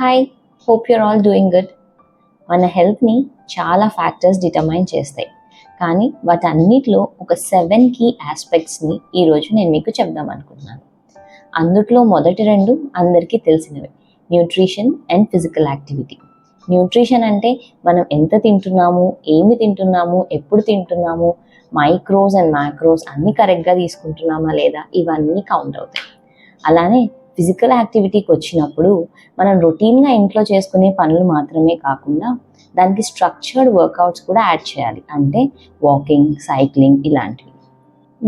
Hi hope your all doing good మన హెల్త్ని చాలా ఫ్యాక్టర్స్ డిటర్మైన్ చేస్తాయి. కానీ వాటన్నిటిలో ఒక సెవెన్ కీ ఆస్పెక్ట్స్ని ఈరోజు నేను మీకు చెప్దాం అనుకుంటున్నాను. అందుట్లో మొదటి రెండు అందరికీ తెలిసినవి. Nutrition and physical activity nutrition అంటే మనం ఎంత తింటున్నాము ఏమి తింటున్నాము ఎప్పుడు తింటున్నాము మైక్రోస్ అండ్ మ్యాక్రోస్ అన్నీ కరెక్ట్గా తీసుకుంటున్నామా లేదా ఇవన్నీ కౌంట్ అవుతాయి. అలానే ఫిజికల్ యాక్టివిటీకి వచ్చినప్పుడు మనం రొటీన్గా ఇంట్లో చేసుకునే పనులు మాత్రమే కాకుండా దానికి స్ట్రక్చర్డ్ వర్కౌట్స్ కూడా యాడ్ చేయాలి. అంటే వాకింగ్ సైక్లింగ్ ఇలాంటివి.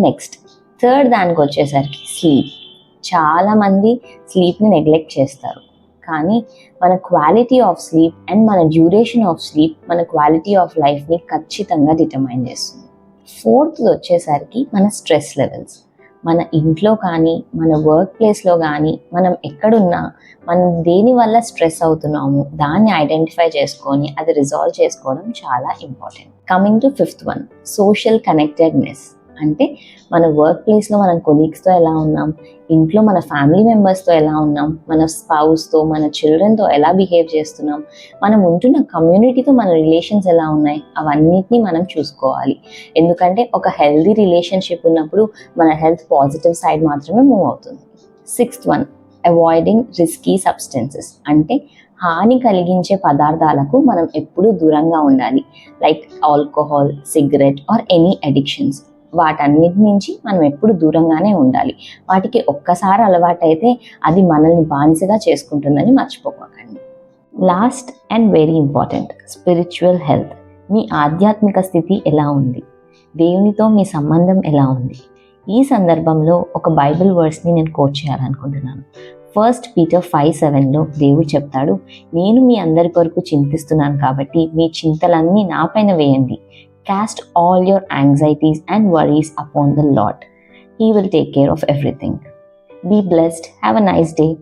నెక్స్ట్ థర్డ్ దానికి వచ్చేసరికి స్లీప్. చాలామంది స్లీప్ని నెగ్లెక్ట్ చేస్తారు. కానీ మన క్వాలిటీ ఆఫ్ స్లీప్ అండ్ మన డ్యూరేషన్ ఆఫ్ స్లీప్ మన క్వాలిటీ ఆఫ్ లైఫ్ని ఖచ్చితంగా డిటర్మైన్ చేస్తుంది. ఫోర్త్ వచ్చేసరికి మన స్ట్రెస్ లెవెల్స్. మన ఇంట్లో కానీ మన వర్క్ ప్లేస్లో కానీ మనం ఎక్కడున్నా మనం దేని వల్ల స్ట్రెస్ అవుతున్నాము దాన్ని ఐడెంటిఫై చేసుకొని అది రిజాల్వ్ చేసుకోవడం చాలా important coming to fifth one social connectedness అంటే మన వర్క్ ప్లేస్లో మన కొలీగ్స్తో ఎలా ఉన్నాం ఇంట్లో మన ఫ్యామిలీ మెంబర్స్తో ఎలా ఉన్నాం మన స్పౌస్తో మన చిల్డ్రన్తో ఎలా బిహేవ్ చేస్తున్నాం మనం ఉంటున్న కమ్యూనిటీతో మన రిలేషన్స్ ఎలా ఉన్నాయి అవన్నిటిని మనం చూసుకోవాలి. ఎందుకంటే ఒక హెల్దీ రిలేషన్షిప్ ఉన్నప్పుడు మన హెల్త్ పాజిటివ్ సైడ్ మాత్రమే మూవ్ అవుతుంది. Sixth one avoiding risky substances అంటే హాని కలిగించే పదార్థాలకు మనం ఎప్పుడూ దూరంగా ఉండాలి. Like alcohol cigarette or any addictions వాటన్నిటి నుంచి మనం ఎప్పుడు దూరంగానే ఉండాలి. వాటికి ఒక్కసారి అలవాటైతే అది మనల్ని బానిసగా చేసుకుంటుందని మర్చిపోకండి. Last and very important spiritual health మీ ఆధ్యాత్మిక స్థితి ఎలా ఉంది? దేవునితో మీ సంబంధం ఎలా ఉంది? ఈ సందర్భంలో ఒక బైబిల్ వర్డ్స్ని నేను కోట్ చేయాలనుకుంటున్నాను. ఫస్ట్ పీటర్ ఫైవ్ సెవెన్లో దేవుడు చెప్తాడు నేను మీ అందరి కొరకు చింతిస్తున్నాను కాబట్టి మీ చింతలన్నీ నాపైన వేయండి. Cast all your anxieties and worries upon the Lord. He will take care of everything. Be blessed. Have a nice day.